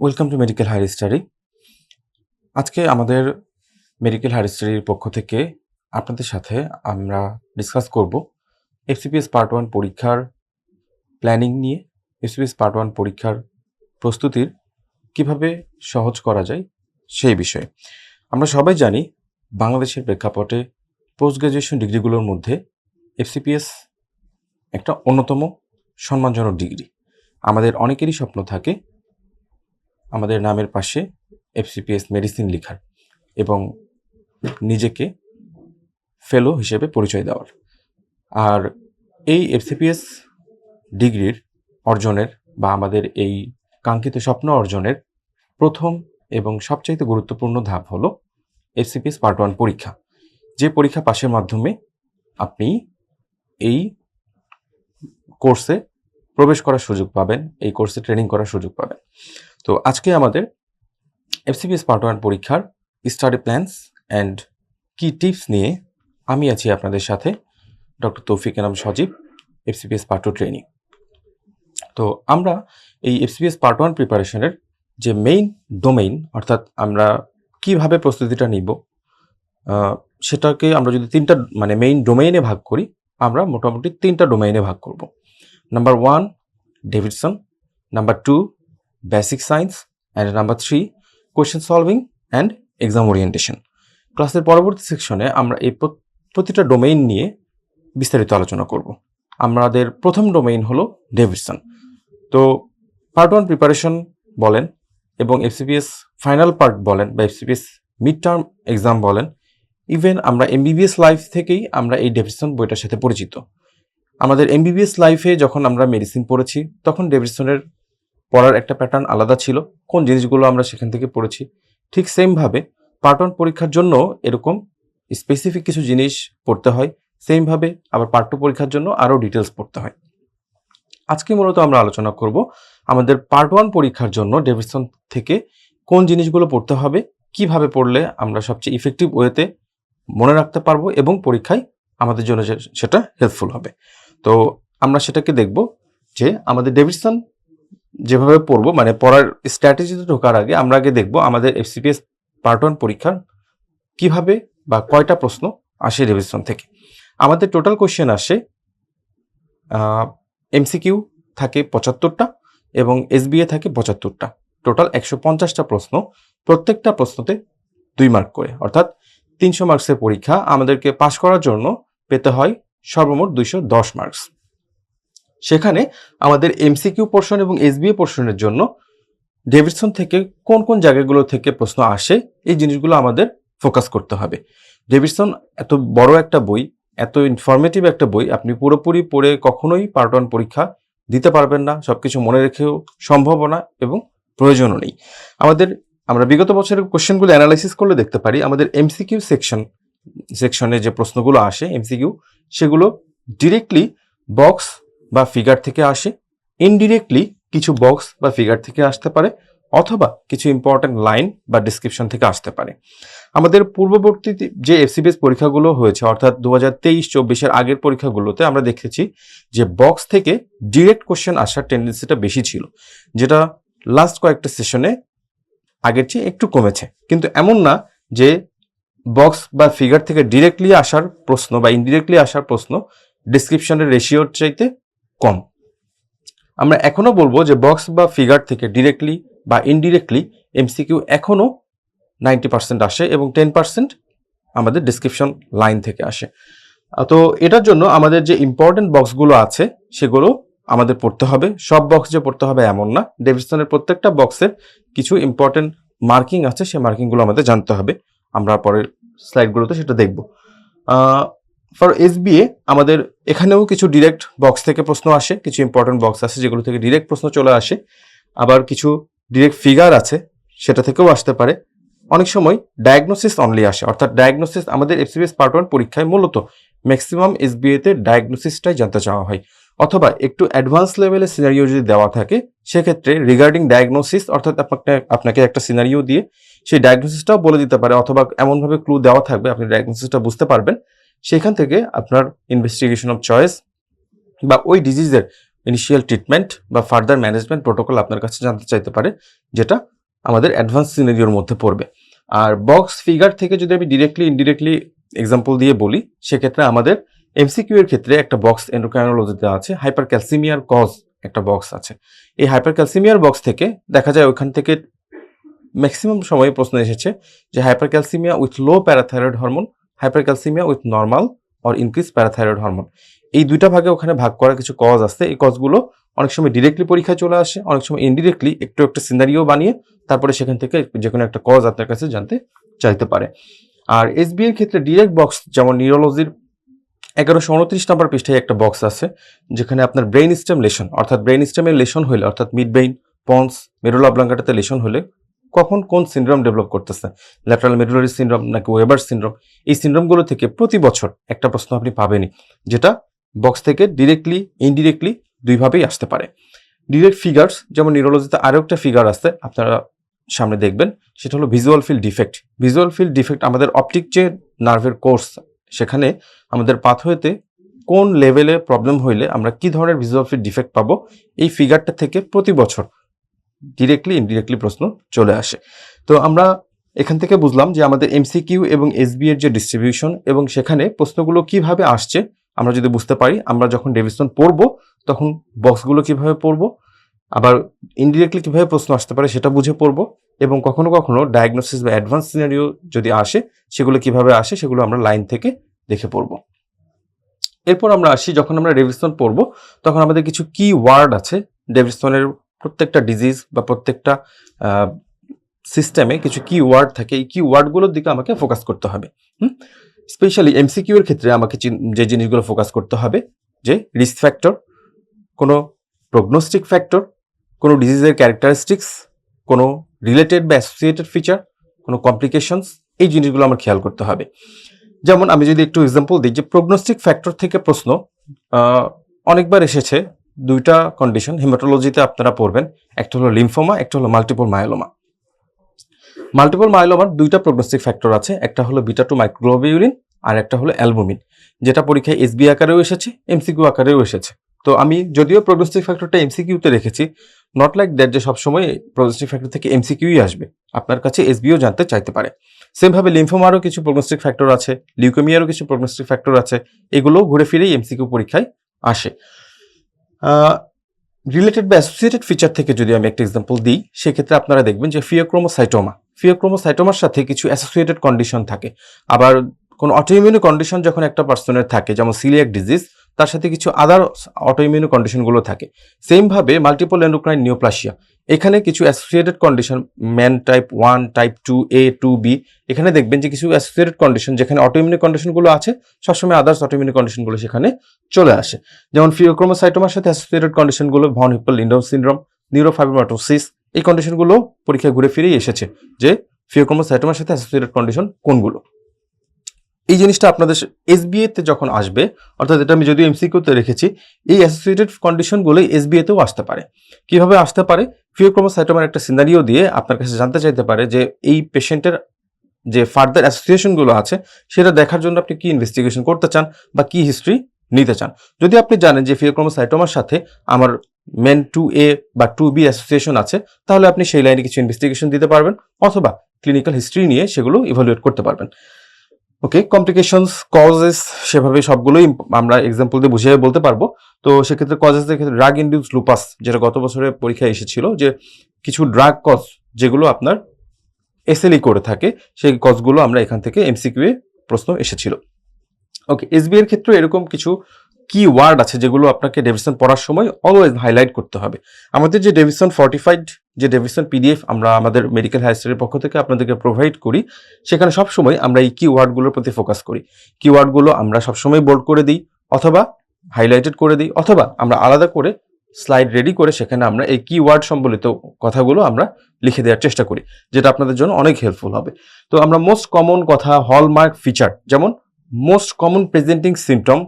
Welcome to medical higher study আজকে আমাদের medical higher স্টাডির পক্ষ থেকে আপনাদের সাথে আমরা ডিসকাস করব এফসিপিএস পার্ট ওয়ান পরীক্ষার প্ল্যানিং নিয়ে এফসিপিএস পার্ট ওয়ান পরীক্ষার প্রস্তুতির কীভাবে সহজ করা যায় সেই বিষয়ে। আমরা সবাই জানি বাংলাদেশের প্রেক্ষাপটে পোস্ট গ্রাজুয়েশন ডিগ্রিগুলোর মধ্যে এফসিপিএস একটা অন্যতম সম্মানজনক ডিগ্রি। আমাদের অনেকেরই স্বপ্ন থাকে আমাদের নামের পাশে এফসিপিএস মেডিসিন লেখার এবং নিজেকে ফেলো হিসেবে পরিচয় দেওয়ার। আর এই এফসিপিএস ডিগ্রির অর্জনের বা আমাদের এই কাঙ্ক্ষিত স্বপ্ন অর্জনের প্রথম এবং সবচাইতে গুরুত্বপূর্ণ ধাপ হলো এফসিপিএস পার্ট ওয়ান পরীক্ষা। যে পরীক্ষা পাশের মাধ্যমে আপনি এই কোর্সে প্রবেশ করার সুযোগ পাবেন, এই কোর্সে ট্রেনিং করার সুযোগ পাবেন। তো আজকে আমাদের এফসিপিএস পার্ট ওয়ান পরীক্ষার স্টাডি প্ল্যানস অ্যান্ড কি টিপস নিয়ে আমি আছি আপনাদের সাথে doctor Taufiq Enam Sajib FCPS part two training তো আমরা এই এফসিপিএস পার্ট ওয়ান প্রিপারেশনের যে মেইন ডোমেইন অর্থাৎ আমরা কীভাবে প্রস্তুতিটা নিব সেটাকে আমরা যদি তিনটা মানে মেইন ডোমেইনে ভাগ করি, আমরা মোটামুটি তিনটা ডোমেইনে ভাগ করব। Number one Davidson number two basic science and number three question solving and exam orientation ক্লাসের পরবর্তী সেকশনে আমরা এই প্রত- প্রতিটা ডোমেইন নিয়ে বিস্তারিত আলোচনা করব। আমাদের প্রথম ডোমেইন হলো ডেভিডসন তো পার্ট ওয়ান প্রিপারেশন বলেন এবং এফসিপিএস ফাইনাল পার্ট বলেন বা এফসিপিএস মিড টার্ম এক্সাম বলেন ইভেন আমরা এমবিবিএস লাইফ থেকেই আমরা এই ডেভিডসন বইটার সাথে পরিচিত। আমাদের এমবিবিএস লাইফে যখন আমরা মেডিসিন পড়েছি, তখন ডেভিডসনের পড়ার একটা প্যাটার্ন আলাদা ছিল, কোন জিনিসগুলো আমরা সেখান থেকে পড়েছি। ঠিক সেমভাবে পার্ট ওয়ান পরীক্ষার জন্য এরকম স্পেসিফিক কিছু জিনিস পড়তে হয় সেমভাবে আবার পার্ট টু পরীক্ষার জন্য আরও ডিটেলস পড়তে হয়। আজকে মূলত আমরা আলোচনা করব আমাদের পার্ট ওয়ান পরীক্ষার জন্য ডেভিডসন থেকে কোন জিনিসগুলো পড়তে হবে, কীভাবে পড়লে আমরা সবচেয়ে ইফেক্টিভ ওয়েতে মনে রাখতে পারব এবং পরীক্ষায় আমাদের জন্য সেটা হেল্পফুল হবে। তো আমরা সেটাকে দেখব যে আমাদের ডেভিডসন যেভাবে পড়ব মানে পড়ার স্ট্র্যাটেজিতে ঢোকার আগে আমরা আগে দেখব আমাদের এফসিপিএস পার্ট ওয়ান পরীক্ষার কীভাবে বা কয়টা প্রশ্ন আসে রিভিশন থেকে। আমাদের টোটাল কোশ্চেন আসে এমসিকিউ থাকে পঁচাত্তরটা এবং এসবিএ থাকে পঁচাত্তরটা। টোটাল একশো পঞ্চাশটা প্রশ্ন, প্রত্যেকটা প্রশ্নতে দুই মার্ক করে, অর্থাৎ তিনশো মার্কসের পরীক্ষা আমাদেরকে পাশ করার জন্য পেতে হয় সর্বমোট দুইশো দশ মার্কস সেখানে আমাদের এমসিকিউ পোর্শন এবং এসবিএ পোর্শনের জন্য ডেভিডসন থেকে কোন কোন জায়গাগুলো থেকে প্রশ্ন আসে, এই জিনিসগুলো আমাদের ফোকাস করতে হবে। ডেভিডসন এত বড় একটা বই, এত ইনফরমেটিভ একটা বই, আপনি পুরোপুরি পড়ে কখনোই পার্ট ওয়ান পরীক্ষা দিতে পারবেন না সব কিছু মনে রেখেও সম্ভবও না এবং প্রয়োজনও নেই। আমাদের, আমরা বিগত বছরের কোশ্চেনগুলো অ্যানালাইসিস করলে দেখতে পারি, আমাদের এমসিকিউ সেকশন সেকশনে যে প্রশ্নগুলো আসে এমসিকিউ সেগুলো ডিরেক্টলি বক্স বা ফিগার থেকে আসে ইনডিরেক্টলি কিছু বক্স বা ফিগার থেকে আসতে পারে, অথবা কিছু ইম্পর্ট্যান্ট লাইন বা ডিসক্রিপশন থেকে আসতে পারে। আমাদের পূর্ববর্তী যে এফসিবিএস পরীক্ষাগুলো হয়েছে, অর্থাৎ দু হাজার তেইশ, চব্বিশের আগের পরীক্ষাগুলোতে আমরা দেখেছি যে বক্স থেকে ডিরেক্ট কোশ্চেন আসার টেন্ডেন্সিটা বেশি ছিল, যেটা লাস্ট কয়েকটা সেশনে আগের চেয়ে একটু কমেছে। কিন্তু এমন না যে বক্স বা ফিগার থেকে ডিরেক্টলি আসার প্রশ্ন বা ইনডিরেক্টলি আসার প্রশ্ন ডিসক্রিপশনের রেশিওর চাইতে কম। আমরা এখনও বলব যে বক্স বা ফিগার থেকে ডিরেক্টলি বা ইনডিরেক্টলি এমসিকিউ এখনও নাইনটি পার্সেন্ট আসে এবং টেন পার্সেন্ট আমাদের ডিসক্রিপশন লাইন থেকে আসে। তো এটার জন্য আমাদের যে ইম্পর্টেন্ট বক্সগুলো আছে, সেগুলো আমাদের পড়তে হবে। সব বক্স যে পড়তে হবে এমন না। ডেভিডসনের প্রত্যেকটা বক্সের কিছু ইম্পর্টেন্ট মার্কিং আছে, সেই মার্কিংগুলো আমাদের জানতে হবে। আমরা পরের স্লাইডগুলোতে সেটা দেখব। ফর এসবিএ আমাদের এখানেও কিছু ডিরেক্ট বক্স থেকে প্রশ্ন আসে, কিছু ইম্পর্টেন্ট বক্স আছে যেগুলো থেকে ডিরেক্ট প্রশ্ন চলে আসে। আবার কিছু ডিরেক্ট ফিগার আছে, সেটা থেকেও আসতে পারে। অনেক সময় ডায়াগনোসিস অনলি আসে, অর্থাৎ ডায়াগনোসিস আমাদের এফসিবিএস পার্ট ওয়ান পরীক্ষায় মূলত ম্যাক্সিমাম এস এসবিএতে ডায়াগনোসিসটাই জানতে চাওয়া হয়। অথবা একটু অ্যাডভান্স লেভেলের সিনারিও যদি দেওয়া থাকে, সেক্ষেত্রে রিগার্ডিং ডায়াগনোসিস অর্থাৎ আপনাকে আপনাকে একটা সিনারিও দিয়ে সেই ডায়াগনোসিসটাও বলে দিতে পারে, অথবা এমনভাবে ক্লু দেওয়া থাকবে, আপনি ডায়াগনোসিসটা বুঝতে পারবেন। সেখান থেকে আপনার ইনভেস্টিগেশন অফ চয়েস বা ওই ডিজিজের ইনিশিয়াল ট্রিটমেন্ট বা ফার্দার ম্যানেজমেন্ট প্রোটোকল আপনার কাছে জানতে চাইতে পারে, যেটা আমাদের অ্যাডভান্স সিনারিওর মধ্যে পড়বে। আর বক্স ফিগার থেকে যদি আমি ডিরেক্টলি ইনডিরেক্টলি এক্সাম্পল দিয়ে বলি, সেক্ষেত্রে আমাদের এমসিকিউ এর ক্ষেত্রে একটা বক্স এন্ডোক্রাইনোলজিতে আছে হাইপার ক্যালসিমিয়ার কজ একটা বক্স আছে। এই হাইপার ক্যালসিমিয়ার বক্স থেকে দেখা যায় ওইখান থেকে ম্যাক্সিমাম সময়ে প্রশ্ন এসেছে যে hypercalcaemia with low parathyroid hormone hypercalcaemia with normal or increase parathyroid hormone এই দুইটা ভাগে ওখানে ভাগ করার কিছু কজ আছে। এই কজগুলো অনেক সময় ডিরেক্টলি পরীক্ষায় চলে আসে, অনেক সময় ইনডিরেক্টলি একটু একটা সিনারিও বানিয়ে তারপরে সেখান থেকে যে কোনো একটা কজ আপনার কাছে জানতে চাইতে পারে। আর এসবি এর ক্ষেত্রে ডিরেক্ট বক্স যেমন নিউরোলজির এগারোশো উনত্রিশ নম্বর পৃষ্ঠায় একটা বক্স আছে, যেখানে আপনার ব্রেইন স্টেম লেশন অর্থাৎ ব্রেইন স্টেমের লেশন হলে, অর্থাৎ মিড ব্রেইন পন্স মেরুলা ব্লাঙ্কাটাতে লেশন হলে কখন কোন সিনড্রোম ডেভেলপ করতেছে? ল্যাটারাল মেডুলারি সিনড্রোম নাকি ওয়েবার সিনড্রোম এই সিনড্রোমগুলো থেকে প্রতি বছর একটা প্রশ্ন আপনি পাবেনই, যেটা বক্স থেকে ডিরেক্টলি ইনডিরেক্টলি দুইভাবেই আসতে পারে। ডিরেক্ট ফিগার্স যেমন নিউরোলজিতে আরও একটা ফিগার আছে, আপনারা সামনে দেখবেন, সেটা হলো visual field defect visual field defect আমাদের অপটিক যে নার্ভের কোর্স সেখানে আমাদের পাথওয়েতে কোন লেভেলে প্রবলেম হইলে আমরা কি ধরনের ভিজুয়াল ফিল্ড ডিফেক্ট পাবো, এই ফিগারটা থেকে প্রতি বছর ডিরেক্টলি ইনডিরেক্টলি প্রশ্ন চলে আসে। তো আমরা এখান থেকে বুঝলাম যে আমাদের এমসিকিউ এবং এসবি এর যে ডিস্ট্রিবিউশন এবং সেখানে প্রশ্নগুলো কীভাবে আসছে, আমরা যদি বুঝতে পারি, আমরা যখন ডেভিশন পড়ব, তখন বক্সগুলো কীভাবে পড়ব, আবার ইনডিরেক্টলি কীভাবে প্রশ্ন আসতে পারে সেটা বুঝে পড়ব, এবং কখনো কখনো ডায়াগনোসিস বা অ্যাডভান্স সিনারিও যদি আসে, সেগুলো কীভাবে আসে সেগুলো আমরা লাইন থেকে দেখে পড়ব। এরপর আমরা আসি, যখন আমরা ডেভিসন পড়ব, তখন আমাদের কিছু কি ওয়ার্ড আছে ডেভিসনের প্রত্যেকটা ডিজিজ বা প্রত্যেকটা সিস্টেমে কিছু কি ওয়ার্ড থাকে, এই কি ওয়ার্ডগুলোর দিকে আমাকে ফোকাস করতে হবে, হুম? স্পেশালি এমসিকিউ এর ক্ষেত্রে আমাকে যে জিনিসগুলো ফোকাস করতে হবে, যে রিস্ক ফ্যাক্টর কোনো প্রগনোস্টিক ফ্যাক্টর কোনো ডিজিজের ক্যারেক্টারিস্টিক্স কোনো রিলেটেড বা অ্যাসোসিয়েটেড ফিচার কোনো কমপ্লিকেশনস এই জিনিসগুলো আমার খেয়াল করতে হবে। যেমন আমি যদি একটু এক্সাম্পল দিই, যে প্রগনোস্টিক ফ্যাক্টর থেকে প্রশ্ন অনেকবার এসেছে দুইটা কন্ডিশন হেমাটোলজিতে আপনারা পড়বেন। একটা হলো লিমফোমা একটা হলো মাল্টিপল মায়োলোমা মাল্টিপল মায়োলোমার দুইটা প্রগনোস্টিক ফ্যাক্টর আছে, একটা হলো বিটা টু মাইক্রোগ্লোবিউলিন আর একটা হলো অ্যালবুমিন যেটা পরীক্ষায় এসবি আকারেও এসেছে এমসিকিউ আকারেও এসেছে। তো আমি যদিও প্রগনোস্টিক ফ্যাক্টরটা এমসিকিউতে রেখেছি নট লাইক দ্যাট যে সবসময় প্রগনোস্টিক ফ্যাক্টর থেকে এমসিকিউই আসবে। আপনার কাছে এসবিও জানতে চাইতে পারে। সেমভাবে লিমফোমারও কিছু প্রগনোস্টিক ফ্যাক্টর আছে লিউকেমিয়ারও কিছু প্রগনোস্টিক ফ্যাক্টর আছে এগুলো ঘুরে ফিরেই এমসিকিউ পরীক্ষায় আসে। রিলেটেড বা অ্যাসোসিয়েটেড ফিচার থেকে যদি আমি একটা এক্সাম্পল দিই, সেক্ষেত্রে আপনারা দেখবেন যে ফিওক্রোমোসাইটোমা ফিওক্রোমোসাইটোমার সাথে কিছু অ্যাসোসিয়েটেড কন্ডিশন থাকে। আবার কোনো অটোইমিউনি কন্ডিশন যখন একটা পার্সনের থাকে, যেমন সিলিয়াক ডিজিজ তার সাথে কিছু আদার অটোইমিউনি কন্ডিশনগুলো থাকে। সেমভাবে মাল্টিপল এন্ডোক্রাইন নিওপ্লাসিয়া এখানে কিছু associated condition MEN type one type two A two B এখানে দেখবেন যে কিছু অ্যাসোসিয়েটেড কন্ডিশন যেখানে অটোইমিউনি কন্ডিশনগুলো আছে, সবসময় আদার্স অটোইমিউনি কন্ডিশনগুলো সেখানে চলে আসে। যেমন ফিওক্রোমোসাইটোমার সাথে associated কন্ডিশনগুলো von Hippel Lindau syndrome neurofibromatosis এই কন্ডিশনগুলো পরীক্ষায় ঘুরে ফিরেই এসেছে যে ফিওক্রোমোসাইটোমার সাথে অ্যাসোসিয়েটেড কন্ডিশন কোনগুলো। এই জিনিসটা আপনাদের এসবিএ তে যখন আসবে, অর্থাৎ এটা আমি যদি এমসিকিউতে রেখেছি, এই অ্যাসোসিয়েটেড কন্ডিশনগুলো এসবিএ তেও আসতে পারে। কীভাবে আসতে পারে? ফিওক্রোমোসাইটোমার একটা সিনারিও দিয়ে আপনার কাছে জানতে চাইতে পারে যে এই পেশেন্টের যে ফার্দার অ্যাসোসিয়েশনগুলো আছে, সেটা দেখার জন্য আপনি কি ইনভেস্টিগেশন করতে চান বা কি হিস্ট্রি নিতে চান। যদি আপনি জানেন যে ফিওক্রোমোসাইটোমার সাথে আমার মেন টু এ বা টু বি অ্যাসোসিয়েশন আছে, তাহলে আপনি সেই লাইনে কিছু ইনভেস্টিগেশন দিতে পারবেন, অথবা ক্লিনিক্যাল হিস্ট্রি নিয়ে সেগুলো ইভালুয়েট করতে পারবেন। ওকে কমপ্লিকেশনস কজেস সেভাবে সবগুলোই আমরা এক্সাম্পল দিয়ে বুঝিয়ে বলতে পারব। তো সেক্ষেত্রে কজেসের ক্ষেত্রে ড্রাগ ইন্ডিউস লুপাস যেটা গত বছরের পরীক্ষায় এসেছিল, যে কিছু ড্রাগ কজ যেগুলো আপনার এসএলই করে থাকে, সেই কজগুলো আমরা এখান থেকে এমসিকিউ প্রশ্ন এসেছিল। ওকে এসবি এর ক্ষেত্রে এরকম কিছু কি ওয়ার্ড আছে যেগুলো আপনাকে ডেভিশন পড়ার সময় অলওয়েজ হাইলাইট করতে হবে। আমাদের যে ডেভিশন ফর্টিফাইড যে ডেভিশন পিডিএফ আমরা আমাদের মেডিকেল হাইস্টারের পক্ষ থেকে আপনাদেরকে প্রোভাইড করি, সেখানে সবসময় আমরা এই কি ওয়ার্ডগুলোর প্রতি ফোকাস করি। কি ওয়ার্ডগুলো আমরা সবসময় বোল্ড করে দিই, অথবা হাইলাইটেড করে দিই, অথবা আমরা আলাদা করে স্লাইড রেডি করে সেখানে আমরা এই কি ওয়ার্ড সম্বলিত কথাগুলো আমরা লিখে দেওয়ার চেষ্টা করি, যেটা আপনাদের জন্য অনেক হেল্পফুল হবে। তো আমরা মোস্ট কমন কথা হলমার্ক ফিচার যেমন most common presenting symptom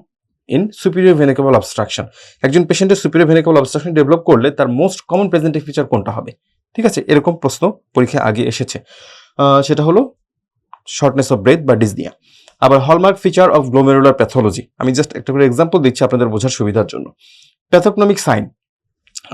in superior vena cava obstruction একজন পেশেন্টের সুপিরিয়র ভেনিকেবল অবস্ট্রাকশন ডেভেলপ করলে তার মোস্ট কমন প্রেজেন্টিং ফিচার কোনটা হবে? ঠিক আছে, এরকম প্রশ্ন পরীক্ষায় আগে এসেছে। সেটা হলো শর্টনেস অফ ব্রেথ বা ডিসনিয়া আবার hallmark feature of glomerular pathology আমি জাস্ট একটা করে এক্সাম্পল দিচ্ছি আপনাদের বোঝার সুবিধার জন্য। প্যাথোকনমিক সাইন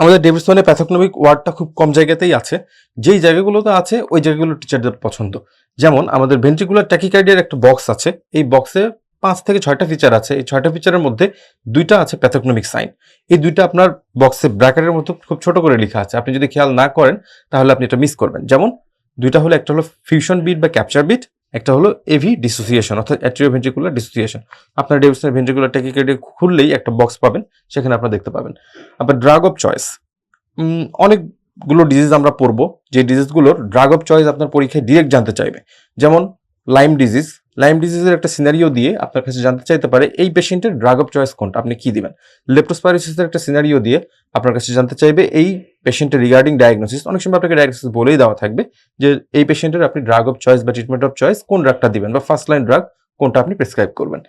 আমাদের ডেভিডসনে প্যাথোকনমিক ওয়ার্ডটা খুব কম জায়গাতেই আছে। যেই জায়গাগুলোতে আছে, ওই জায়গাগুলো টিচারদের পছন্দ। যেমন আমাদের ভেন্ট্রিকুলার ট্যাকিকার্ডিয়ার একটা বক্স আছে। এই বক্সে পাঁচ থেকে ছয়টা ফিচার আছে। এই ছয়টা ফিচারের মধ্যে দুইটা আছে প্যাথোকনমিক সাইন এই দুইটা আপনার বক্সে ব্র্যাকেটের মতো খুব ছোট করে লেখা আছে। আপনি যদি খেয়াল না করেন, তাহলে আপনি এটা মিস করবেন। যেমন, দুইটা হলো, একটা হলো ফিউশন বিট বা ক্যাপচার বিট একটা হলো এভি ডিসোসিয়েশন অর্থাৎ অ্যাট্রিও ভেন্ট্রিকুলার ডিসোসিয়েশন আপনার ডেভিসনের ভেন্ট্রিকুলার ট্যাকিকার্ডিয়া খুললেই একটা বক্স পাবেন, সেখানে আপনারা দেখতে পাবেন। আবার ড্রাগ অফ চয়েস অনেকগুলো ডিজিজ আমরা পড়ব। যে ডিজিজগুলোর ড্রাগ অফ চয়েস আপনার পরীক্ষায় ডিরেক্ট জানতে চাইবে। যেমন লাইম ডিজিজ লাইম ডিজিজের একটা সিনারিও দিয়ে আপনার কাছে জানতে চাইতে পারে, এই পেশেন্টের ড্রাগ অফ চয়েস কোনটা? আপনি কি দিবেন? লেপ্টোস্পাইরোসিসের একটা সিনারিও দিয়ে আপনার কাছে জানতে চাইবে, এই পেশেন্টের রিগার্ডিং ডায়াগনোসিস অনেক সময় আপনাকে ডায়াগনোসিস বলেই দেওয়া থাকবে যে, এই পেশেন্টের আপনি ড্রাগ অফ চয়েস বা ট্রিটমেন্ট অফ চয়েস কোন ড্রাগটা দিবেন বা ফার্স্ট লাইন ড্রাগ কোনটা আপনি প্রেসক্রাইব করবেন।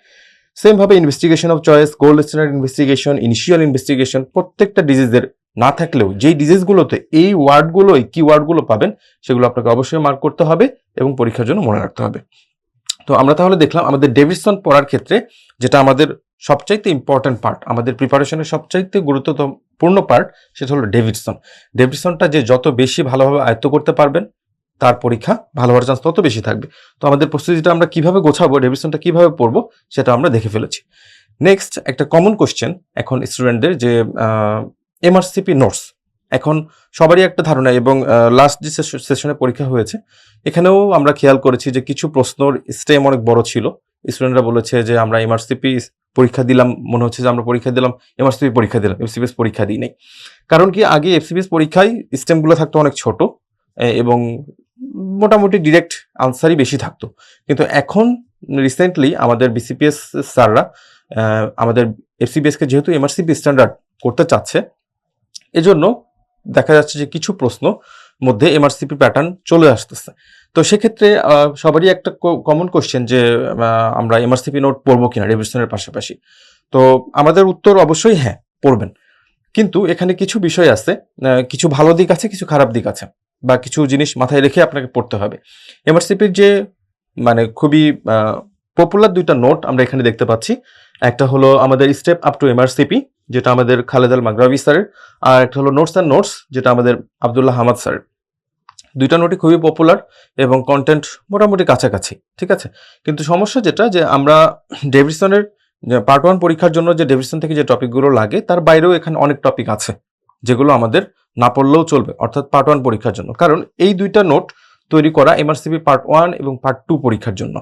সেম ভাবে investigation of choice gold standard investigation initial investigation প্রত্যেকটা ডিজিজের না থাকলেও যেই ডিজিজগুলোতে এই ওয়ার্ডগুলোই কি ওয়ার্ডগুলো পাবেন, সেগুলো আপনাকে অবশ্যই মার্ক করতে হবে এবং পরীক্ষার জন্য মনে রাখতে হবে। তো আমরা তাহলে দেখলাম আমাদের ডেভিডসন পড়ার ক্ষেত্রে যেটা আমাদের সবচাইতে ইম্পর্ট্যান্ট পার্ট আমাদের প্রিপারেশনের সবচাইতে গুরুত্বপূর্ণ পার্ট সেটা হলো ডেভিডসন ডেভিডসনটা যে যত বেশি ভালোভাবে আয়ত্ত করতে পারবেন, তার পরীক্ষা ভালো হওয়ার চান্স তত বেশি থাকবে। তো আমাদের প্রস্তুতিটা আমরা কীভাবে গোছাবো ডেভিডসনটা কীভাবে পড়ব, সেটা আমরা দেখে ফেলেছি। নেক্সট একটা কমন কোশ্চেন এখন স্টুডেন্টদের যে এমআরসিপি নোটস এখন সবারই একটা ধারণা এবং লাস্ট যে সেশনে পরীক্ষা হয়েছে, এখানেও আমরা খেয়াল করেছি যে কিছু প্রশ্নর স্টেম অনেক বড় ছিল। স্টুডেন্টরা বলেছে যে, আমরা এমআরসিপি পরীক্ষা দিলাম। মনে হচ্ছে যে, আমরা পরীক্ষা দিলাম এমআরসিপি পরীক্ষা দিলাম এফসিবিএস পরীক্ষা দিই নাই। কারণ কি, আগে এফসিবিএস পরীক্ষায় স্টেমগুলো থাকতো অনেক ছোট এবং মোটামুটি ডিরেক্ট আনসারই বেশি থাকতো। কিন্তু এখন রিসেন্টলি আমাদের বিসিপিএস স্যাররা আমাদের এফসিবিএসকে যেহেতু এমআরসিপি স্ট্যান্ডার্ড করতে চাচ্ছে, এজন্য দেখা যাচ্ছে যে কিছু প্রশ্ন মধ্যে এমআরসিপি প্যাটার্ন চলে আসতেছে। তো সেক্ষেত্রে সবারই একটা কমন কোশ্চেন যে আমরা এমআরসিপি নোট পড়ব কিনা রিভিশনের পাশাপাশি। তো আমাদের উত্তর অবশ্যই হ্যাঁ পড়বেন। কিন্তু এখানে কিছু বিষয় আছে কিছু ভালো দিক আছে, কিছু খারাপ দিক আছে, বা কিছু জিনিস মাথায় রেখে আপনাকে পড়তে হবে। এমআরসিপির যে মানে খুবই পপুলার দুইটা নোট আমরা এখানে দেখতে পাচ্ছি। একটা হলো আমাদের স্টেপ আপ টু এমআরসিপি যেটা আমাদের খালেদ আল মাগরাবি স্যারের আর একটা হলো নোটস অ্যান্ড নোটস যেটা আমাদের আবদুল্লাহ হামাদ স্যার। দুইটা নোটই খুবই পপুলার এবং কন্টেন্ট মোটামুটি কাছাকাছি, ঠিক আছে? কিন্তু সমস্যা যেটা যে আমরা ডেভিসনের পার্ট ওয়ান পরীক্ষার জন্য যে ডেভিসন থেকে যে টপিকগুলো লাগে, তার বাইরেও এখানে অনেক টপিক আছে, যেগুলো আমাদের না পড়লেও চলবে, অর্থাৎ পার্ট ওয়ান পরীক্ষার জন্য। কারণ এই দুইটা নোট তৈরি করা এমআরসিপি পার্ট ওয়ান এবং পার্ট টু পরীক্ষার জন্য।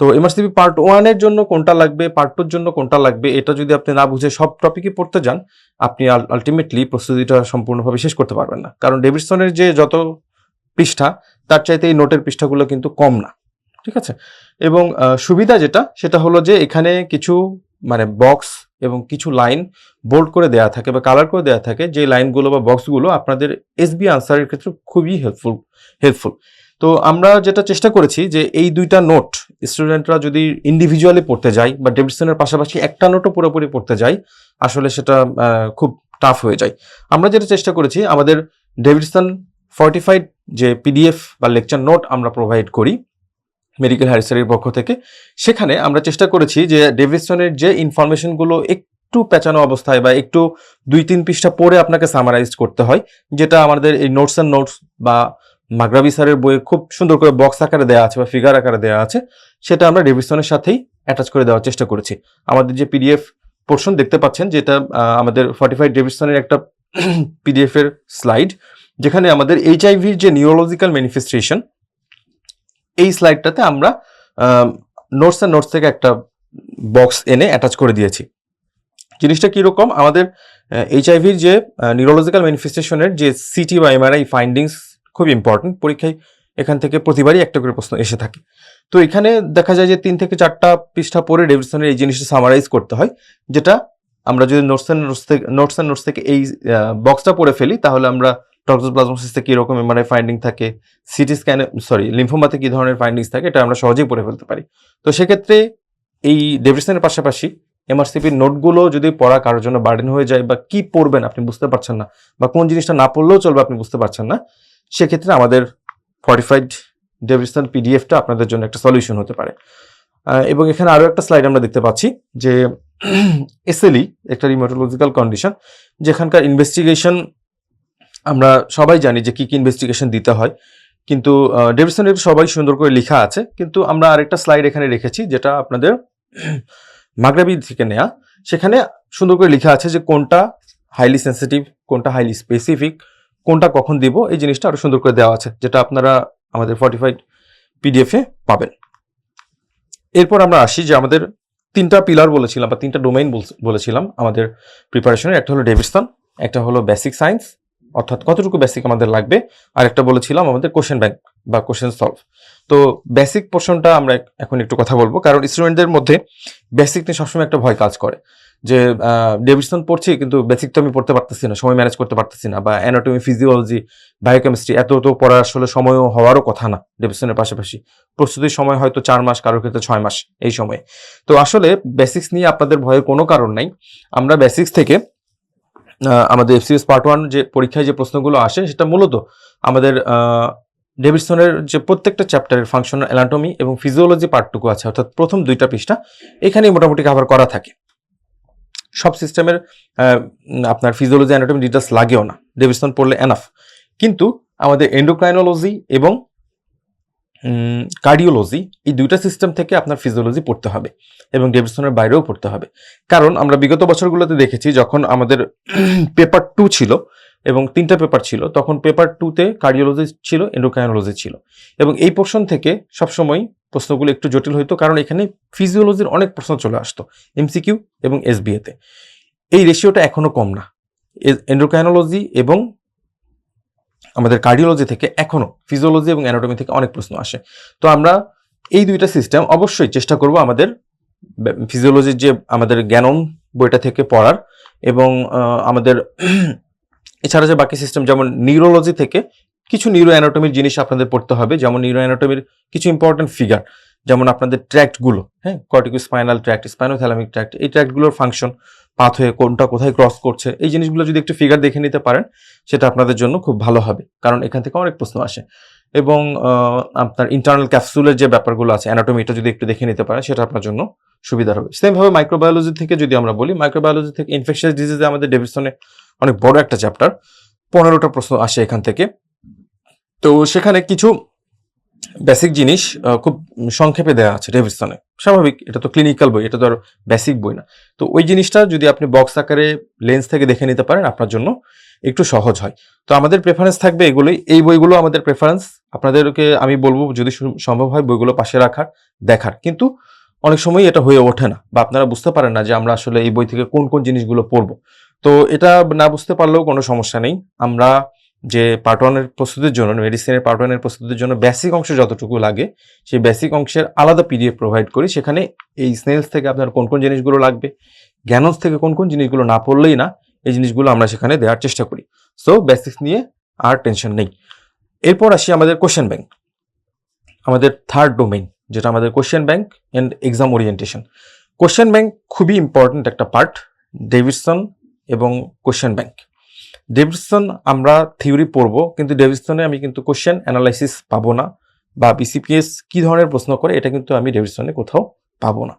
তো এমআরসিপি পার্ট ওয়ানের জন্য কোনটা লাগবে পার্ট টুর জন্য কোনটা লাগবে, এটা যদি আপনি না বুঝে সব টপিকই পড়তে যান, আপনি আলটিমেটলি প্রস্তুতিটা সম্পূর্ণভাবে শেষ করতে পারবেন না। কারণ ডেভিডসনের যে যত পৃষ্ঠা, তার চাইতে এই নোটের পৃষ্ঠাগুলো কিন্তু কম না। ঠিক আছে? এবং সুবিধা যেটা, সেটা হলো যে এখানে কিছু মানে বক্স এবং কিছু লাইন বোল্ড করে দেয়া থাকে বা কালার করে দেয়া থাকে যে লাইনগুলো বা বক্সগুলো আপনাদের এসবি আনসারের ক্ষেত্রে খুবই হেল্পফুল হেল্পফুল তো আমরা যেটা চেষ্টা করেছি যে এই দুইটা নোট স্টুডেন্টরা যদি ইন্ডিভিজুয়ালি পড়তে যায় বা ডেভিডসনের পাশাপাশি একটা নোটও পুরোপুরি পড়তে যায়, আসলে সেটা খুব টাফ হয়ে যায়। আমরা যেটা চেষ্টা করেছি, আমাদের ডেভিডসন ফর্টিফাইড যে পিডিএফ বা লেকচার নোট আমরা প্রোভাইড করি মেডিকেল হারিসারির পক্ষ থেকে, সেখানে আমরা চেষ্টা করেছি যে ডেভিডসনের যে ইনফরমেশনগুলো একটু পেঁচানো অবস্থায় বা একটু দুই তিন পৃষ্ঠা পড়ে আপনাকে সামারাইজ করতে হয়, যেটা আমাদের এই নোটস অ্যান্ড নোটস বা মাগরাবি স্যারের বইয়ে খুব সুন্দর করে বক্স আকারে দেওয়া আছে বা ফিগার আকারে দেওয়া আছে, সেটা আমরা ডেভিডসনের সাথেই অ্যাটাচ করে দেওয়ার চেষ্টা করেছি। আমাদের যে পিডিএফ পোর্শন দেখতে পাচ্ছেন, যেটা আমাদের ফর্টিফাইড ডেভিডসনের একটা পিডিএফ এর স্লাইড যেখানে আমাদের এইচআইভির যে নিউরোলজিক্যাল ম্যানিফেস্টেশন এই স্লাইডটাতে আমরা নোটস অ্যান্ড নোটস থেকে একটা বক্স এনে অ্যাটাচ করে দিয়েছি। জিনিসটা কীরকম? আমাদের এইচআইভির যে নিউরোলজিক্যাল ম্যানিফেস্টেশনের যে সিটি বা এমআরআই ফাইন্ডিংস খুব ইম্পর্টেন্ট পরীক্ষায় এখান থেকে প্রতিবারই একটা করে প্রশ্ন এসে থাকে। তো এখানে দেখা যায় যে তিন থেকে চারটা পৃষ্ঠা পরে ডেভিডসনের এই জিনিসটা সামারাইজ করতে হয়, যেটা আমরা যদি নোটস অ্যান্ড নোটস থেকে নোটস অ্যান্ড নোটস থেকে এই বক্সটা পড়ে ফেলি, তাহলে আমরা টক্সোপ্লাজমোসিসে কি রকম এমআরআই ফাইন্ডিং থাকে সিটি স্ক্যানে সরি লিম্ফোমাতে কী ধরনের ফাইন্ডিংস থাকে, এটা আমরা সহজেই পড়ে ফেলতে পারি। তো সেক্ষেত্রে এই ডেভিডসনের পাশাপাশি এমআরসিপির নোটগুলো যদি পড়া কারোর জন্য বার্ডেন হয়ে যায় বা কি পড়বেন আপনি বুঝতে পারছেন না, বা কোন জিনিসটা না পড়লেও চলবে আপনি বুঝতে পারছেন না সেক্ষেত্রে আমাদের ফর্টিফাইড ডেভিসন পিডিএফটা আপনাদের জন্য একটা সলিউশন হতে পারে। এবং এখানে আরও একটা স্লাইড আমরা দেখতে পাচ্ছি যে এসএলই একটা রিমোটোলজিক্যাল কন্ডিশন যেখানকার ইনভেস্টিগেশন আমরা সবাই জানি যে কী কী ইনভেস্টিগেশন দিতে হয়। কিন্তু ডেভিসন ডেভিসনের সবাই সুন্দর করে লেখা আছে, কিন্তু আমরা আরেকটা স্লাইড এখানে রেখেছি যেটা আপনাদের মাগরাবি থেকে নেয়া। সেখানে সুন্দর করে লেখা আছে যে কোনটা হাইলি সেন্সিটিভ কোনটা হাইলি স্পেসিফিক কোনটা কখন দিব, এই জিনিসটা আরও সুন্দর করে দেওয়া আছে, যেটা আপনারা আমাদের ফর্টিফাইড পিডিএফে পাবেন। এরপর আমরা আসি যে আমাদের তিনটা পিলার বলেছিলাম, বা তিনটা ডোমেইন বলেছিলাম আমাদের প্রিপারেশনের একটা হলো ডেভিসন একটা হলো বেসিক সায়েন্স অর্থাৎ কতটুকু বেসিক আমাদের লাগবে, আর একটা বলেছিলাম আমাদের কোশ্চেন ব্যাংক বা কোশ্চেন সলভ তো বেসিক পোর্শনটা আমরা এখন একটু কথা বলব, কারণ স্টুডেন্টদের মধ্যে বেসিক নিয়ে সবসময় একটা ভয় কাজ করে। যে ডেভিসন পড়ছি কিন্তু বেসিক তো আমি পড়তে পারতেছি না, সময় ম্যানেজ করতে পারতেছি না বা অ্যানাটমি ফিজিওলজি বায়োকেমিস্ট্রি এত তো পড়া আসলে সময়ও হওয়ারও কথা না ডেভিসনের পাশাপাশি। প্রস্তুতির সময় হয়তো চার মাস, কারোর ক্ষেত্রে ছয় মাস এই সময়ে। তো আসলে বেসিক্স নিয়ে আপনাদের ভয়ের কোনো কারণ নাই। আমরা বেসিক্স থেকে আমাদের এফসিএস পার্ট ওয়ান যে পরীক্ষায় যে প্রশ্নগুলো আসে সেটা মূলত আমাদের ডেভিডসনের যে প্রত্যেকটা চ্যাপ্টারের ফাংশনাল অ্যানাটমি এবং ফিজিওলজি পার্টটুকু আছে, অর্থাৎ প্রথম দুইটা পৃষ্ঠা এখানেই মোটামুটি কভার করা থাকে। সব সিস্টেমের আপনার ফিজিওলজি অ্যানাটমি ডিটেলস লাগেও না। ডেভিসন পড়লে এনাফ কিন্তু আমাদের এন্ডোক্রাইনোলজি এবং কার্ডিওলজি এই দুইটা সিস্টেম থেকে আপনার ফিজিওলজি পড়তে হবে এবং ডেভিসনের বাইরেও পড়তে হবে। কারণ আমরা বিগত বছরগুলোতে দেখেছি যখন আমাদের পেপার টু ছিল এবং তিনটা পেপার ছিল। তখন পেপার টুতে কার্ডিওলজি ছিল এন্ডোক্রাইনোলজি ছিল। এবং এই পোর্শন থেকে সবসময় প্রশ্নগুলো একটু জটিল হইতো, কারণ এখানে ফিজিওলজির অনেক প্রশ্ন চলে আসতো এমসিকিউ এবং এসবিএতে এই রেশিওটা এখনও কম না। এন্ডোক্রাইনোলজি এবং আমাদের কার্ডিওলজি থেকে এখনও ফিজিওলজি এবং অ্যানাটমি থেকে অনেক প্রশ্ন আসে। তো আমরা এই দুইটা সিস্টেম অবশ্যই চেষ্টা করব আমাদের ফিজিওলজির যে আমাদের জ্ঞানম বইটা থেকে পড়ার এবং আমাদের এছাড়া যে বাকি সিস্টেম যেমন নিউরোলজি থেকে কিছু নিউরো অ্যানাটমির জিনিস আপনাদের পড়তে হবে, যেমন নিউরো অ্যানাটমির কিছু ইম্পর্টেন্ট ফিগার যেমন আপনাদের ট্র্যাক্টগুলো হ্যাঁ corticospinal tract spinothalamic tract এই ট্র্যাক্টগুলোর ফাংশন পাথ হয়ে কোনটা কোথায় ক্রস করছে, এই জিনিসগুলো যদি একটু ফিগার দেখে নিতে পারেন, সেটা আপনাদের জন্য খুব ভালো হবে, কারণ এখান থেকে অনেক প্রশ্ন আসে। এবং আপনার ইন্টারনাল ক্যাপসুলের যে ব্যাপারগুলো আছে অ্যানাটমিটা যদি একটু দেখে নিতে পারেন, সেটা আপনার জন্য সুবিধা হবে। সেম ভাবে মাইক্রোবায়োলজি থেকে যদি আমরা বলি মাইক্রোবায়োলজি থেকে ইনফেকশাস ডিজিজে আমাদের ডেভিসনে অনেক বড় একটা চ্যাপ্টার পনেরোটা প্রশ্ন আসে এখান থেকে। তো সেখানে কিছু বেসিক জিনিস খুব সংক্ষেপে দেওয়া আছে ডেভিসনে স্বাভাবিক, এটা তো ক্লিনিক্যাল বই, এটা তো আর বেসিক বই না। তো ওই জিনিসটা যদি আপনি বক্স আকারে লেন্স থেকে দেখে নিতে পারেন, আপনার জন্য একটু সহজ হয়। তো আমাদের প্রেফারেন্স থাকবে এগুলোই। এই বইগুলো আমাদের প্রেফারেন্স আপনাদেরকে আমি বলব, যদি সম্ভব হয় বইগুলো পাশে রাখার, দেখার। কিন্তু অনেক সময় এটা হয়ে ওঠে না, বা আপনারা বুঝতে পারেন না যে আমরা আসলে এই বই থেকে কোন কোন জিনিসগুলো পড়ব। তো এটা না বুঝতে পারলেও কোনো সমস্যা নেই। আমরা যে পার্ট ওয়ানের প্রস্তুতির জন্য মেডিসিনের পার্ট ওয়ানের প্রস্তুতির জন্য বেসিক অংশ যতটুকু লাগে, সেই বেসিক অংশের আলাদা পিডিএফ প্রোভাইড করি। সেখানে এই স্নেলস থেকে আপনার কোন কোন জিনিসগুলো লাগবে জ্ঞানস থেকে কোন কোন জিনিসগুলো না পড়লেই না, এই জিনিসগুলো আমরা সেখানে দেওয়ার চেষ্টা করি। সো বেসিক্স নিয়ে আর টেনশন নেই। এরপর আসি আমাদের কোশ্চেন ব্যাংক আমাদের থার্ড ডোমেইন যেটা আমাদের question bank and exam orientation question bank খুবই ইম্পর্ট্যান্ট একটা পার্ট ডেভিডসন এবং কোশ্চেন ব্যাংক ডেভিডসন আমরা থিওরি পড়ব, কিন্তু ডেভিডসনে আমি কিন্তু কোশ্চেন অ্যানালাইসিস পাবো না বা বিসিপিএস কি ধরনের প্রশ্ন করে, এটা কিন্তু আমি ডেভিডসনে কোথাও পাবো না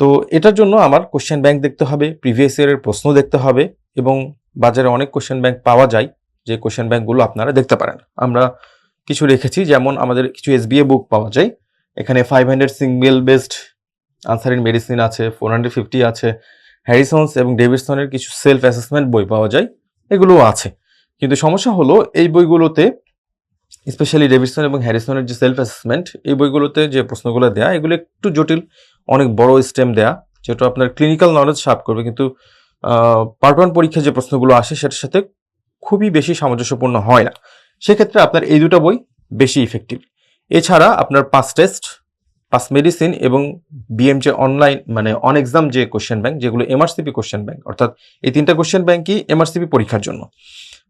তো এটার জন্য আমার কোশ্চেন ব্যাংক দেখতে হবে প্রিভিয়াস ইয়ারের প্রশ্ন দেখতে হবে এবং বাজারে অনেক কোশ্চেন ব্যাংক পাওয়া যায়, যে কোশ্চেন ব্যাংকগুলো আপনারা দেখতে পারেন। আমরা কিছু রেখেছি, যেমন আমাদের কিছু এসবিএ বুক পাওয়া যায়, এখানে five hundred single based answer in medicine আছে ফোর হান্ড্রেড ফিফটি আছে হ্যারিসন্স এবং ডেভিডসনের কিছু সেলফ অ্যাসেসমেন্ট বই পাওয়া যায়, এগুলোও আছে। কিন্তু সমস্যা হলো, এই বইগুলোতে, স্পেশালি ডেভিডসন এবং হ্যারিসনের যে সেলফ অ্যাসেসমেন্ট, এই বইগুলোতে যে প্রশ্নগুলো দেয়া, এগুলো একটু জটিল, অনেক বড় স্টেম দেয়া, যেটা আপনার ক্লিনিক্যাল নলেজ সাপ করবে। কিন্তু পার্ট ওয়ান পরীক্ষায় যে প্রশ্নগুলো আসে, সেটার সাথে খুবই বেশি সামঞ্জস্যপূর্ণ হয় না। সেক্ষেত্রে আপনার এই দুটো বই বেশি ইফেক্টিভ এছাড়া আপনার পাস টেস্ট পাস মেডিসিন এবং বিএম যে অনলাইন মানে অন এক্সাম যে কোশ্চেন ব্যাংক যেগুলো এমআরসিপি কোশ্চেন ব্যাংক অর্থাৎ এই তিনটা কোশ্চেন ব্যাংকই এমআরসিপি পরীক্ষার জন্য।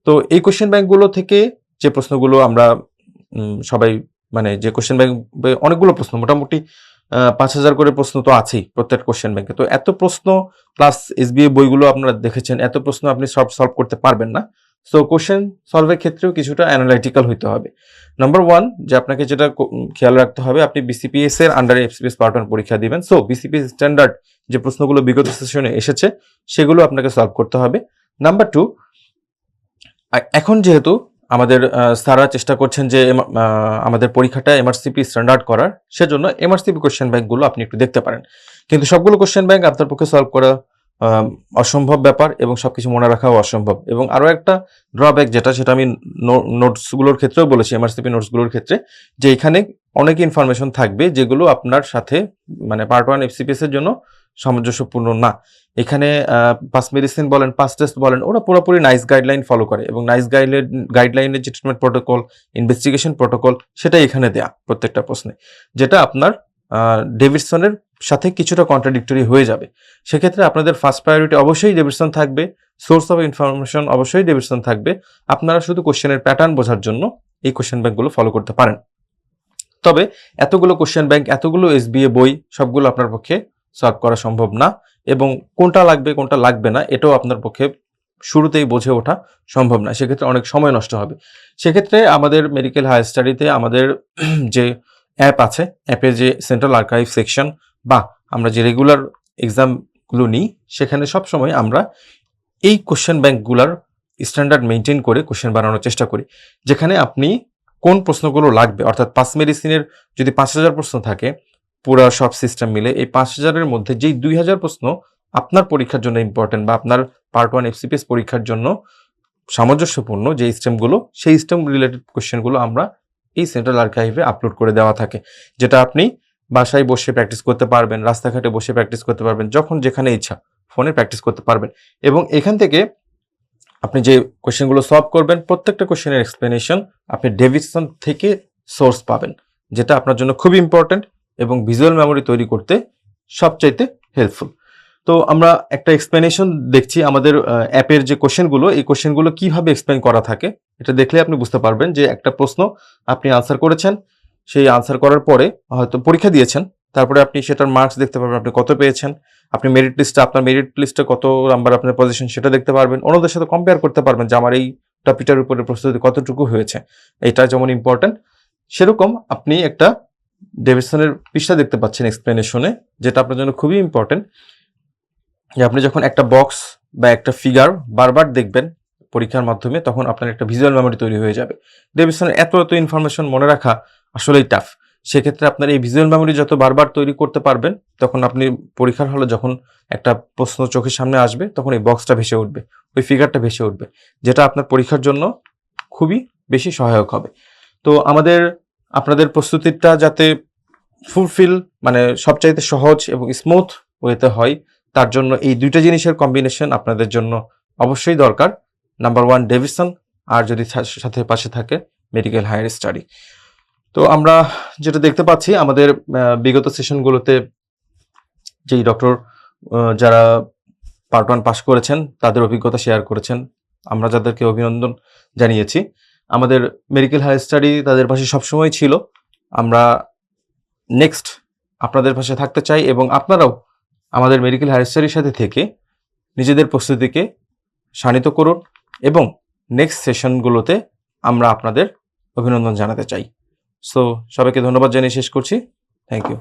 তো এই কোশ্চেন ব্যাংকগুলো থেকে যে প্রশ্নগুলো আমরা সবাই মানে যে কোশ্চেন ব্যাংক অনেকগুলো প্রশ্ন, মোটামুটি পাঁচ হাজার করে প্রশ্ন তো আছেই প্রত্যেক কোশ্চেন ব্যাংকে তো এত প্রশ্ন প্লাস এসবিএ বইগুলো আপনারা দেখেছেন, এত প্রশ্ন আপনি সব সলভ করতে পারবেন না। সো কোশ্চেন সলভের ক্ষেত্রেও কিছুটা অ্যানালাইটিক্যাল হইতে হবে। নাম্বার ওয়ান যে আপনাকে যেটা খেয়াল রাখতে হবে, আপনি বিসিপিএস এর আন্ডারে এফসিপিএস পার্ট ওয়ান পরীক্ষা দিবেন। সো বিসিপিএস স্ট্যান্ডার্ড যে প্রশ্নগুলো বিগত সেশনে এসেছে, সেগুলো আপনাকে সলভ করতে হবে। নাম্বার টু এখন যেহেতু আমাদের স্যাররা চেষ্টা করছেন যে আমাদের পরীক্ষাটা এমআরসিপি স্ট্যান্ডার্ড করার, সেজন্য এমআরসিপি কোশ্চেন ব্যাংকগুলো আপনি একটু দেখতে পারেন। কিন্তু সবগুলো কোশ্চেন ব্যাংক আপনার পক্ষে সলভ করা অসম্ভব ব্যাপার এবং সবকিছু মনে রাখাও অসম্ভব। এবং আরও একটা ড্রব্যাক যেটা, সেটা আমি নোটসগুলোর ক্ষেত্রেও বলেছি এমআরসিপি নোটসগুলোর ক্ষেত্রে, যে এখানে অনেক ইনফরমেশন থাকবে যেগুলো আপনার সাথে মানে পার্ট ওয়ান এফসিপিএস এর জন্য সামঞ্জস্যপূর্ণ না। এখানে পাস মেডিসিন বলেন পাস টেস্ট বলেন, ওরা পুরোপুরি নাইস গাইডলাইন ফলো করে এবং নাইস গাইডলাইন গাইডলাইনের যে ট্রিটমেন্ট প্রোটোকল ইনভেস্টিগেশন প্রোটোকল সেটা এখানে দেয়া প্রত্যেকটা প্রশ্নে। যেটা আপনার ডেভিডসনের সাথে কিছুটা কন্ট্রাডিক্টরি হয়ে যাবে। সেক্ষেত্রে আপনাদের ফার্স্ট প্রায়োরিটি অবশ্যই ডেভিডসন থাকবে। সোর্স অফ ইনফরমেশন অবশ্যই ডেভিডসন থাকবে। আপনারা শুধু কোশ্চেনের প্যাটার্ন বোঝার জন্য এই কোশ্চেন ব্যাংকগুলো ফলো করতে পারেন। তবে এতগুলো কোশ্চেন ব্যাংক এতগুলো এসবিএ বই, সবগুলো আপনার পক্ষে সলভ করা সম্ভব না এবং কোনটা লাগবে কোনটা লাগবে না, এটাও আপনার পক্ষে শুরুতেই বোঝে ওঠা সম্ভব না। সেক্ষেত্রে অনেক সময় নষ্ট হবে। সেক্ষেত্রে আমাদের মেডিকেল হায়ার স্টাডিতে আমাদের যে অ্যাপ আছে অ্যাপে যে সেন্ট্রাল আর্কাইভ সেকশন বা আমরা যে রেগুলার এক্সামগুলো নিই, সেখানে সব সময় আমরা এই কোশ্চেন ব্যাংকগুলোর স্ট্যান্ডার্ড মেনটেন করে কোশ্চেন বানানোর চেষ্টা করি। যেখানে আপনি কোন প্রশ্নগুলো লাগবে, অর্থাৎ পাস মেডিসিনের যদি পাঁচ হাজার প্রশ্ন থাকে, পুরো সব সিস্টেম মিলে এই পাঁচ হাজারের মধ্যে যেই দুই হাজার প্রশ্ন আপনার পরীক্ষার জন্য ইম্পর্টেন্ট বা আপনার পার্ট ওয়ান এফসিপিএস পরীক্ষার জন্য সামঞ্জস্যপূর্ণ যে স্টেমগুলো সেই স্টেম রিলেটেড কোশ্চেনগুলো আমরা এই সেন্ট্রাল আর্কাইভে আপলোড করে দেওয়া থাকে। যেটা আপনি বাসায় বসে প্র্যাকটিস করতে পারবেন, রাস্তাঘাটে বসে প্র্যাকটিস করতে পারবেন, যখন যেখানে ইচ্ছা ফোনে প্র্যাকটিস করতে পারবেন। এবং এখান থেকে আপনি যে কোশ্চেনগুলো সলভ করবেন, প্রত্যেকটা কোশ্চেনের এক্সপ্লেনেশন আপনি ডেভিডসন থেকে সোর্স পাবেন, যেটা আপনার জন্য খুবই ইম্পর্ট্যান্ট এবং ভিজুয়াল মেমোরি তৈরি করতে সবচাইতে হেল্পফুল তো আমরা একটা এক্সপ্লেনেশন দেখছি আমাদের অ্যাপের যে কোশ্চেনগুলো এই কোশ্চেনগুলো কীভাবে এক্সপ্লেন করা থাকে, এটা দেখলে আপনি বুঝতে পারবেন যে একটা প্রশ্ন আপনি আনসার করেছেন সেই আনসার করার পরে হয়তো পরীক্ষা দিয়েছেন। তারপরে আপনি সেটার মার্কস দেখতে পারবেন, আপনি কত পেয়েছেন, আপনি মেরিট লিস্টে আপনার মেরিট লিস্টে কত নাম্বার আপনার পজিশন সেটা দেখতে পারবেন। অন্যদের সাথে কম্পেয়ার করতে পারবেন যে আমার এই টপিকটার উপরে প্রস্তুতি কতটুকু হয়েছে। এটা যেমন ইম্পর্টেন্ট সেরকম আপনি একটা ডেভিডসনের পৃষ্ঠা দেখতে পাচ্ছেন এক্সপ্লেনেশনে যেটা আপনার জন্য খুবই ইম্পর্টেন্ট যে আপনি যখন একটা বক্স বা একটা ফিগার বারবার দেখবেন পরীক্ষার মাধ্যমে, তখন আপনার একটা ভিজুয়াল মেমোরি তৈরি হয়ে যাবে। ডেভিডসনের এত এত ইনফরমেশন মনে রাখা আসলেই টাফ সেক্ষেত্রে আপনার এই ভিজুয়াল মেমোরি যত বারবার তৈরি করতে পারবেন, তখন আপনি পরীক্ষার হলে যখন একটা প্রশ্ন চোখের সামনে আসবে, তখন এই বক্সটা ভেসে উঠবে, ওই ফিগারটা ভেসে উঠবে, যেটা আপনার পরীক্ষার জন্য খুবই বেশি সহায়ক হবে। তো আমাদের, আপনাদের প্রস্তুতিটা যাতে ফুলফিল মানে সবচাইতে সহজ এবং স্মুথ ওয়েতে হয়, তার জন্য এই দুইটা জিনিসের কম্বিনেশন আপনাদের জন্য অবশ্যই দরকার। নাম্বার ওয়ান ডেভিসন আর যদি সাথে পাশে থাকে মেডিকেল হায়ার স্টাডি তো আমরা যেটা দেখতে পাচ্ছি, আমাদের বিগত সেশনগুলোতে যেই ডক্টর যারা পার্ট ওয়ান পাস করেছেন, তাদের অভিজ্ঞতা শেয়ার করেছেন। আমরা যাদেরকে অভিনন্দন জানিয়েছি। আমাদের মেডিকেল হায়ার স্টাডি তাদের পাশে সবসময় ছিল। আমরা নেক্সট আপনাদের পাশে থাকতে চাই এবং আপনারাও আমাদের মেডিকেল হায়ার স্টাডির সাথে থেকে নিজেদের প্রস্তুতিকে শানিত করুন এবং নেক্সট সেশনগুলোতে আমরা আপনাদের অভিনন্দন জানাতে চাই। সো সবাইকে ধন্যবাদ জানিয়ে শেষ করছি। Thank you